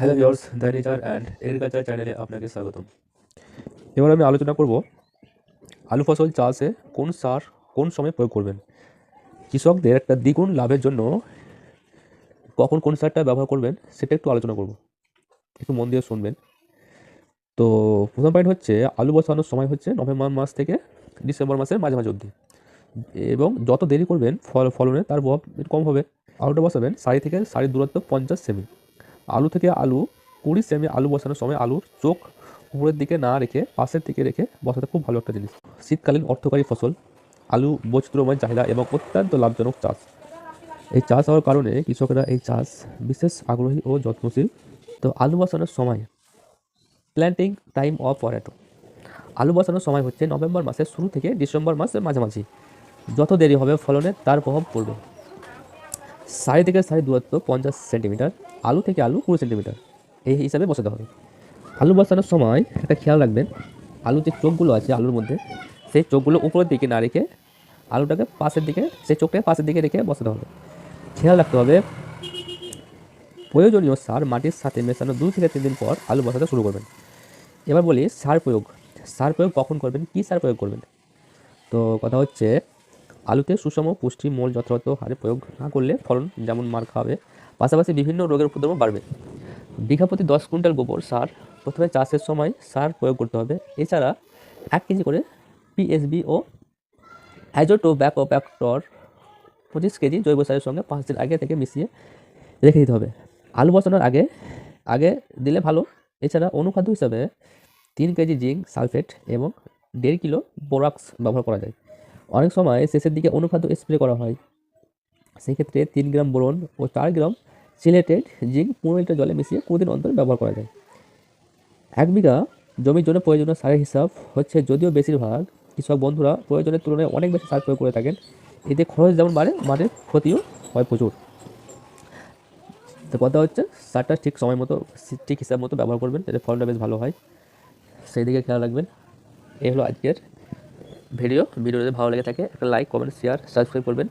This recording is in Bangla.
Hello viewers the nature and agriculture চ্যানেলে আপনাকে স্বাগতম। এবার আমি আলোচনা করব আলু ফসল চাষে কোন সার কোন সময় প্রয়োগ করবেন। কৃষকদের একটা দ্বিগুণ লাভের জন্য কখন কোন সারটা ব্যবহার করবেন সেটা একটু আলোচনা করব। একটু মন দিয়ে শুনবেন। তো প্রথম পয়েন্ট হচ্ছে, আলু বসানোর সময় হচ্ছে নভেম্বর মাস থেকে ডিসেম্বর মাসের মাঝে মাঝামাঝি অবধি। এবং যত দেরি করবেন, ফল, ফলনে তার প্রভাব কম হবে। আলুটা বসাবেন সারি থেকে সারির দূরত্ব পঞ্চাশ সেমি। আলু থেকে আলু, কুড়ি সেমি আলু বসানোর সময় আলুর চোখ উপরের দিকে না রেখে, পাশের দিকে রেখে বসাতে খুব ভালো একটা জিনিস। শীতকালীন অর্থকারী ফসল, আলু বৈচিত্র্যময় চাহিদা এবং অত্যন্ত লাভজনক চাষ। এই চাষ হওয়ার কারণে কৃষকরা এই চাষ বিশেষ আগ্রহী ও যত্নশীল। তো আলু বসানোর সময় প্ল্যান্টিং টাইম অফ পটেটো আলু বসানোর সময় হচ্ছে নভেম্বর মাসের শুরু থেকে ডিসেম্বর মাসের মাঝামাঝি। যত দেরি হবে ফলনে, তার প্রভাব পড়বে। সাড়ে থেকে সাড়ে দূরত্ব পঞ্চাশ সেন্টিমিটার, আলু থেকে আলু কুড়ি সেন্টিমিটার। এই হিসাবে বসাতে হবে। আলু বসানোর সময় একটা খেয়াল রাখবেন, আলুর যে চোখগুলো আছে আলুর মধ্যে, সেই চোখগুলো উপরের দিকে না রেখে আলুটাকে পাশের দিকে, সেই চোখটাকে পাশের দিকে রেখে বসাতে হবে। খেয়াল রাখতে হবে, প্রয়োজনীয় সার মাটির সাথে মেশানো দু থেকে তিন দিন পর আলু বসাতে শুরু করবেন। এবার বলি সার প্রয়োগ। সার প্রয়োগ কখন করবেন? কী সার প্রয়োগ করবেন? তো কথা হচ্ছে আলুতে সুষম পুষ্টি মোল যথাযথ হারে প্রয়োগ না করলে ফলন যেমন মার খাবে, পাশাপাশি বিভিন্ন রোগের উপদ্রব বাড়বে। বিঘা প্রতি দশ কুইন্টাল গোবর সার প্রথমে চাষের সময় সার প্রয়োগ করতে হবে। এছাড়া এক কেজি করে পিএসবি ও অ্যাজোটোব্যাকো ব্যাক্টর পঁচিশ কেজি জৈব সারের সঙ্গে পাঁচ দিন আগে থেকে মিশিয়ে রেখে দিতে হবে। আলু বসানোর আগে আগে দিলে ভালো। এছাড়া অনুখাদ্য হিসাবে তিন কেজি জিঙ্ক সালফেট এবং দেড় কিলো বোরাক্স ব্যবহার করা যায়। অনেক সময় শেষের দিকে অনুখাদ্য স্প্রে করা হয়। সেক্ষেত্রে তিন গ্রাম বোরন ও চার গ্রাম সিলেটেড জিঙ্ক পনেরো লিটার জলে মিশিয়ে কুদিন অন্তর ব্যবহার করা যায়। এক বিঘা জমির জন্য প্রয়োজনীয় সারের হিসাব হচ্ছে যদিও বেশিরভাগ কৃষক বন্ধুরা প্রয়োজনের তুলনায় অনেক বেশি সার প্রয়োগ করে থাকেন। এতে খরচ যেমন বাড়ে, মাঠের ক্ষতিও হয় প্রচুর। তো কথা হচ্ছে সারটা ঠিক সময় মতো, ঠিক হিসাব মতো ব্যবহার করবেন, যাতে ফলনটা বেশ ভালো হয়। সেই দিকে খেয়াল রাখবেন। এই হলো আজকের ভিডিও ভিডিও ভালো লেগে থাকে একটা লাইক কমেন্ট শেয়ার সাবস্ক্রাইব করবেন।